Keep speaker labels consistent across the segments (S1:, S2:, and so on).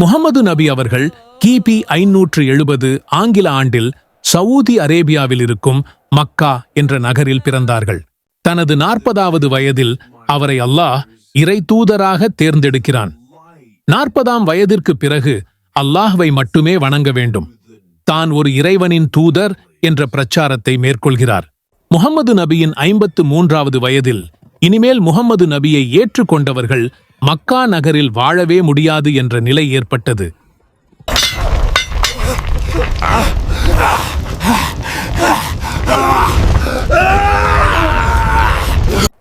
S1: முகமது நபி அவர்கள் கிபி ஐநூற்று எழுபது ஆங்கில ஆண்டில் சவுதி அரேபியாவில் இருக்கும் மக்கா என்ற நகரில் பிறந்தார்கள். தனது நாற்பதாவது வயதில் அவரை அல்லாஹ் இறை தூதராக தேர்ந்தெடுக்கிறான். நாற்பதாம் வயதிற்கு பிறகு அல்லாஹ்வை மட்டுமே வணங்க வேண்டும். தான் ஒரு இறைவனின் தூதர் என்ற பிரச்சாரத்தை மேற்கொள்கிறார். முகமது நபியின் ஐம்பத்து மூன்றாவது வயதில் இனிமேல் முகமது நபியை ஏற்றுக்கொண்டவர்கள் மக்கா நகரில் வாழவே முடியாது என்ற நிலை ஏற்பட்டது.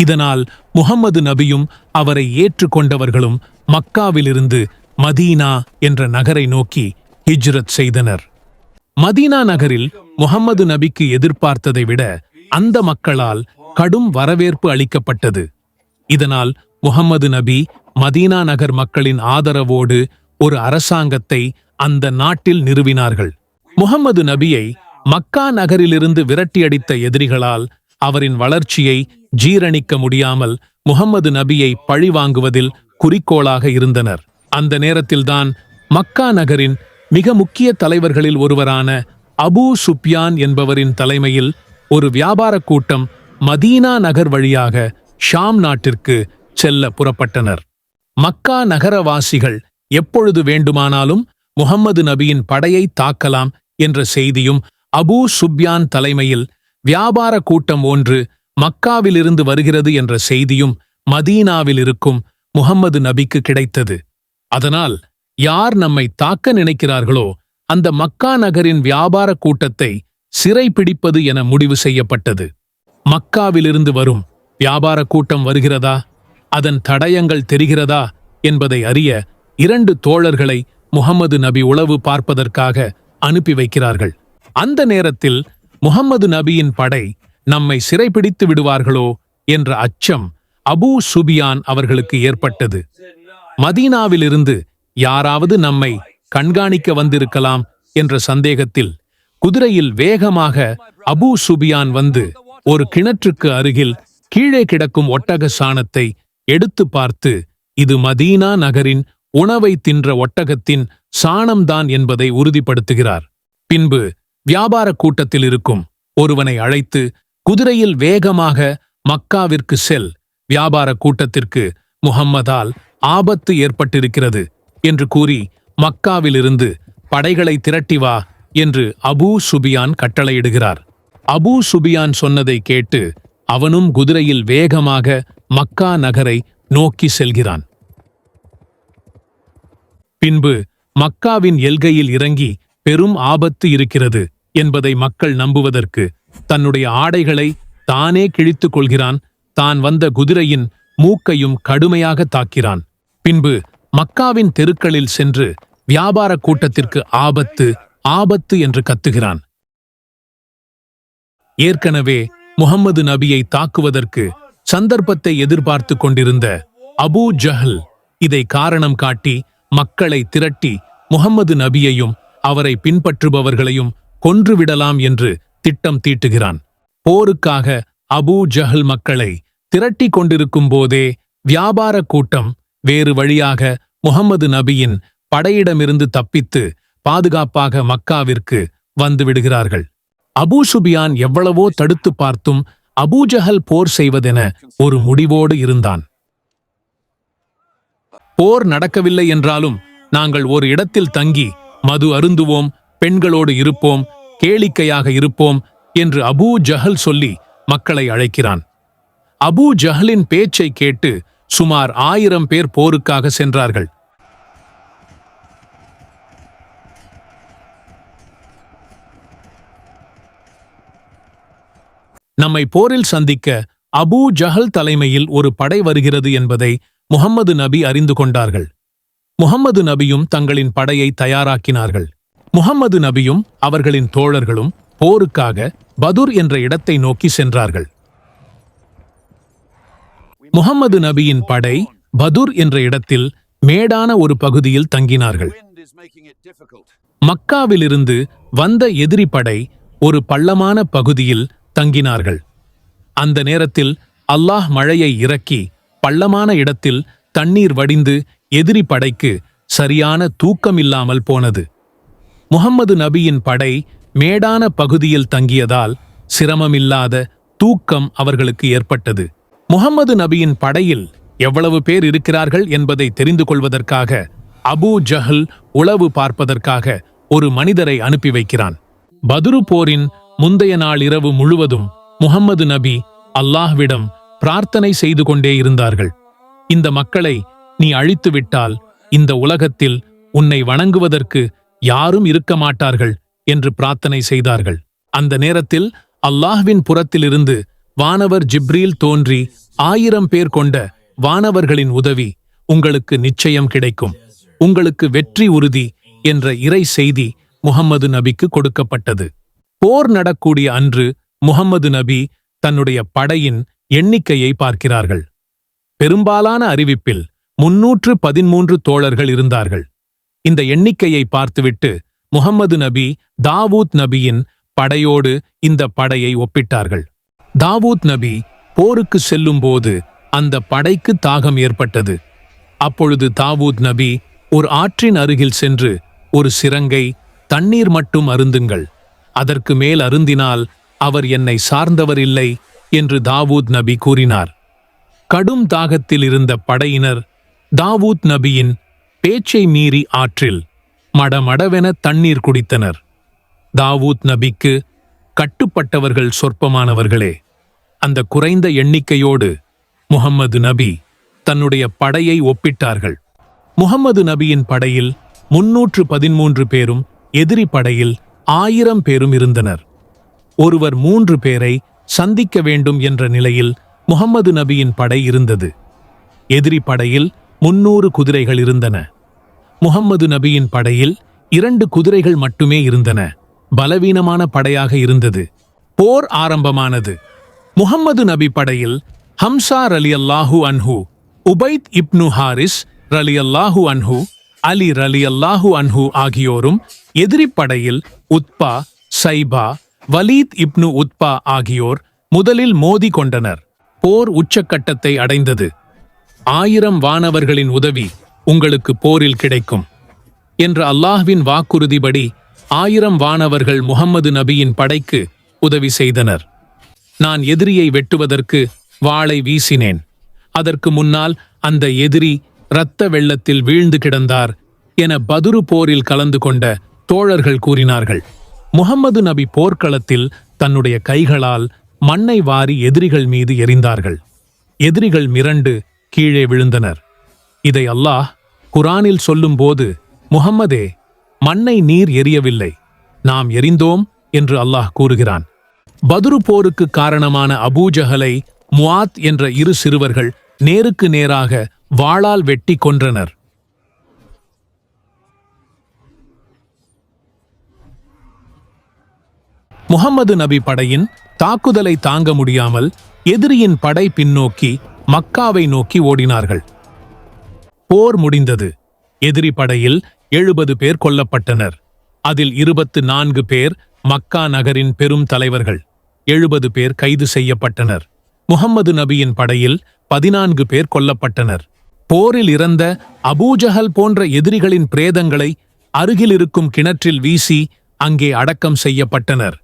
S1: இதனால் முகம்மது நபியும் அவரை ஏற்றுக்கொண்டவர்களும் மக்காவிலிருந்து மதீனா என்ற நகரை நோக்கி ஹிஜ்ரத் செய்தனர். மதீனா நகரில் முகம்மது நபிக்கு எதிர்பார்த்ததை விட அந்த மக்களால் கடும் வரவேற்பு அளிக்கப்பட்டது. இதனால் முகம்மது நபி மதீனா நகர் மக்களின் ஆதரவோடு ஒரு அரசாங்கத்தை அந்த நாட்டில் நிறுவினார்கள். முகமது நபியை மக்கா நகரிலிருந்து விரட்டியடித்த எதிரிகளால் அவரின் வளர்ச்சியை ஜீரணிக்க முடியாமல் முகம்மது நபியை பழிவாங்குவதில் குறிக்கோளாக இருந்தனர். அந்த நேரத்தில்தான் மக்கா நகரின் மிக முக்கிய தலைவர்களில் ஒருவரான அபூ சுப்யான் என்பவரின் தலைமையில் ஒரு வியாபார கூட்டம் மதீனா நகர் வழியாக ஷாம் நாட்டிற்கு செல்ல புறப்பட்டனர். மக்கா நகரவாசிகள் எப்பொழுது வேண்டுமானாலும் முகம்மது நபியின் படையை தாக்கலாம் என்ற செய்தியும் அபூ சுப்யான் தலைமையில் வியாபார கூட்டம் ஒன்று மக்காவிலிருந்து வருகிறது என்ற செய்தியும் மதீனாவில் இருக்கும் முகம்மது நபிக்கு கிடைத்தது. அதனால் யார் நம்மை தாக்க நினைக்கிறார்களோ அந்த மக்கா நகரின் வியாபார கூட்டத்தை சிறை பிடிப்பது என முடிவு செய்யப்பட்டது. மக்காவிலிருந்து வரும் வியாபார கூட்டம் வருகிறதா? அதன் தடயங்கள் தெரிகிறதா என்பதை அறிய இரண்டு தோழர்களை முகம்மது நபி உளவு பார்ப்பதற்காக அனுப்பி வைக்கிறார்கள். அந்த நேரத்தில் முகம்மது நபியின் படை நம்மை சிறைபிடித்து விடுவார்களோ என்ற அச்சம் அபூ சுபியான் அவர்களுக்கு ஏற்பட்டது. மதீனாவிலிருந்து யாராவது நம்மை கண்காணிக்க வந்திருக்கலாம் என்ற சந்தேகத்தில் குதிரையில் வேகமாக அபூ சுபியான் வந்து ஒரு கிணற்றுக்கு அருகில் கீழே கிடக்கும் ஒட்டக சாணத்தை எடுத்து பார்த்து இது மதீனா நகரின் உணவை தின்ற ஒட்டகத்தின் சாணம்தான் என்பதை உறுதிப்படுத்துகிறார். பின்பு வியாபார கூட்டத்தில் இருக்கும் ஒருவனை அழைத்து குதிரையில் வேகமாக மக்காவிற்கு செல் வியாபார கூட்டத்திற்கு முகம்மதால் ஆபத்து ஏற்பட்டிருக்கிறது என்று கூறி மக்காவிலிருந்து படைகளை திரட்டி வா என்று அபூ சுபியான் கட்டளையிடுகிறார். அபூ சுபியான் சொன்னதை கேட்டு அவனும் குதிரையில் வேகமாக மக்கா நகரை நோக்கி செல்கிறான். பின்பு மக்காவின் எல்கையில் இறங்கி பெரும் ஆபத்து இருக்கிறது என்பதை மக்கள் நம்புவதற்கு தன்னுடைய ஆடைகளை தானே கிழித்துக் கொள்கிறான். தான் வந்த குதிரையின் மூக்கையும் கடுமையாக தாக்கிறான். பின்பு மக்காவின் தெருக்களில் சென்று வியாபார கூட்டத்திற்கு ஆபத்து ஆபத்து என்று கத்துகிறான். ஏற்கனவே முகம்மது நபியை தாக்குவதற்கு சந்தர்ப்பத்தை எதிர்பார்த்து கொண்டிருந்த அபூ ஜஹல் இதை காரணம் காட்டி மக்களை திரட்டி முகம்மது நபியையும் அவரை பின்பற்றுபவர்களையும் கொன்றுவிடலாம் என்று திட்டம் தீட்டுகிறான். போருக்காக அபூ ஜஹல் மக்களை திரட்டி கொண்டிருக்கும் போதே வியாபார கூட்டம் வேறு வழியாக முகம்மது நபியின் படையிடமிருந்து தப்பித்து பாதுகாப்பாக மக்காவிற்கு வந்துவிடுகிறார்கள் அபூ சுபியான் எவ்வளவோ தடுத்து பார்த்தும் அபூஜஹல் போர் செய்வதென ஒரு முடிவோடு இருந்தான். போர் நடக்கவில்லை என்றாலும் நாங்கள் ஒரு இடத்தில் தங்கி மது அருந்துவோம் பெண்களோடு இருப்போம் கேளிக்கையாக இருப்போம் என்று அபூ ஜஹல் சொல்லி மக்களை அழைக்கிறான். அபூ ஜஹலின் பேச்சை கேட்டு சுமார் ஆயிரம் பேர் போருக்காக சென்றார்கள். நம்மை போரில் சந்திக்க அபூ ஜஹல் தலைமையில் ஒரு படை வருகிறது என்பதை முகம்மது நபி அறிந்து கொண்டார்கள். முகம்மது நபியும் தங்களின் படையை தயாராக்கினார்கள். முகம்மது நபியும் அவர்களின் தோழர்களும் போருக்காக பதுர் என்ற இடத்தை நோக்கி சென்றார்கள். முகம்மது நபியின் படை பதுர் என்ற இடத்தில் மேடான ஒரு பகுதியில் தங்கினார்கள். மக்காவிலிருந்து வந்த எதிரி படை ஒரு பள்ளமான பகுதியில் தங்கினார்கள். அந்த நேரத்தில் அல்லாஹ் மழையை இறக்கி பள்ளமான இடத்தில் தண்ணீர் வடிந்து எதிரி படைக்கு சரியான தூக்கம் இல்லாமல் போனது. முகம்மது நபியின் படை மேடான பகுதியில் தங்கியதால் சிரமமில்லாத தூக்கம் அவர்களுக்கு ஏற்பட்டது. முகம்மது நபியின் படையில் எவ்வளவு பேர் இருக்கிறார்கள் என்பதை தெரிந்து கொள்வதற்காக அபு ஜஹல் உளவு பார்ப்பதற்காக ஒரு மனிதரை அனுப்பி வைக்கிறான். பதுரு போரின் முந்தைய நாள் இரவு முழுவதும் முகம்மது நபி அல்லாஹ்விடம் பிரார்த்தனை செய்து கொண்டே இருந்தார்கள். இந்த மக்களை நீ அழித்துவிட்டால் இந்த உலகத்தில் உன்னை வணங்குவதற்கு யாரும் இருக்க மாட்டார்கள் என்று பிரார்த்தனை செய்தார்கள். அந்த நேரத்தில் அல்லாஹ்வின் புறத்திலிருந்து வானவர் ஜிப்ரீல் தோன்றி ஆயிரம் பேர் கொண்ட வானவர்களின் உதவி உங்களுக்கு நிச்சயம் கிடைக்கும். உங்களுக்கு வெற்றி உறுதி என்ற இறை செய்தி முகம்மது நபிக்கு கொடுக்கப்பட்டது. போர் நடக்கூடிய அன்று முகம்மது நபி தன்னுடைய படையின் எண்ணிக்கையை பார்க்கிறார்கள். பெரும்பாலான அறிவிப்பில் முன்னூற்று பதிமூன்று தோழர்கள் இருந்தார்கள். இந்த எண்ணிக்கையை பார்த்துவிட்டு முகம்மது நபி தாவூத் நபியின் படையோடு இந்த படையை ஒப்பிட்டார்கள். தாவூத் நபி போருக்கு செல்லும்போது அந்த படைக்கு தாகம் ஏற்பட்டது. அப்பொழுது தாவூத் நபி ஒரு ஆற்றின் அருகில் சென்று ஒரு சிரங்கை தண்ணீர் மட்டும் அருந்துங்கள். அதற்கு மேல் அருந்தினால் அவர் என்னை சார்ந்தவர் இல்லை என்று தாவூத் நபி கூறினார். கடும் தாகத்தில் இருந்த படையினர் தாவூத் நபியின் பேச்சை மீறி ஆற்றில் மடமடவென தண்ணீர் குடித்தனர். தாவூத் நபிக்கு கட்டுப்பட்டவர்கள் சொற்பமானவர்களே அந்த குறைந்த எண்ணிக்கையோடு முகம்மது நபி தன்னுடைய படையை ஒப்பிட்டார்கள். முகம்மது நபியின் படையில் முன்னூற்று பதிமூன்று பேரும் எதிரி படையில் ஆயிரம் பேரும் இருந்தனர். ஒருவர் மூன்று பேரை சந்திக்க வேண்டும் என்ற நிலையில் முகம்மது நபியின் படை இருந்தது. எதிரி படையில் முன்னூறு குதிரைகள் இருந்தன. முகம்மது நபியின் படையில் இரண்டு குதிரைகள் மட்டுமே இருந்தன. பலவீனமான படையாக இருந்தது. போர் ஆரம்பமானது. முகம்மது நபி படையில் ஹம்சா ரலி அல்லாஹு அன்ஹு உபைத் இப்னு ஹாரிஸ் ரலி அல்லாஹு அன்ஹு அலி ரலி அல்லாஹு அன்ஹு ஆகியோரும் எதிரிப்படையில் Utbah Shaybah Walid ibn Utbah ஆகியோர் முதலில் மோதி கொண்டனர். போர் உச்சக்கட்டத்தை அடைந்தது. ஆயிரம் வானவர்களின் உதவி உங்களுக்கு போரில் கிடைக்கும் என்ற அல்லாஹ்வின் வாக்குறுதிபடி ஆயிரம் வானவர்கள் முகம்மது நபியின் படைக்கு உதவி செய்தனர். நான் எதிரியை வெட்டுவதற்கு வாளை வீசினேன். அதற்கு முன்னால் அந்த எதிரி இரத்த வெள்ளத்தில் வீழ்ந்து கிடந்தார் என பதுரு போரில் கலந்து கொண்ட தோழர்கள் கூறினார்கள் முகம்மது நபி போர்க்களத்தில் தன்னுடைய கைகளால் மண்ணை வாரி எதிரிகள் மீது எரிந்தார்கள் எதிரிகள் மிரண்டு கீழே விழுந்தனர். இதை அல்லாஹ் குரானில் சொல்லும்போது முகம்மதே மண்ணை நீர் எரியவில்லை நாம் எரிந்தோம் என்று அல்லாஹ் கூறுகிறான். பதுரு போருக்கு காரணமான அபூஜஹலை முஆத் என்ற இரு சிறுவர்கள் நேருக்கு நேராக வாளால் வெட்டி கொன்றனர். முகம்மது நபி படையின் தாக்குதலை தாங்க முடியாமல் எதிரியின் படை பின்னோக்கி மக்காவை நோக்கி ஓடினார்கள். போர் முடிந்தது. எதிரி படையில் எழுபது பேர் கொல்லப்பட்டனர். அதில் இருபத்து நான்கு பேர் மக்கா நகரின் பெரும் தலைவர்கள். எழுபது பேர் கைது செய்யப்பட்டனர். முகம்மது நபியின் படையில் பதினான்கு பேர் கொல்லப்பட்டனர். போரில் இறந்த அபூஜஹல் போன்ற எதிரிகளின் பிரேதங்களை அருகில் இருக்கும் கிணற்றில் வீசி அங்கே அடக்கம் செய்யப்பட்டனர்.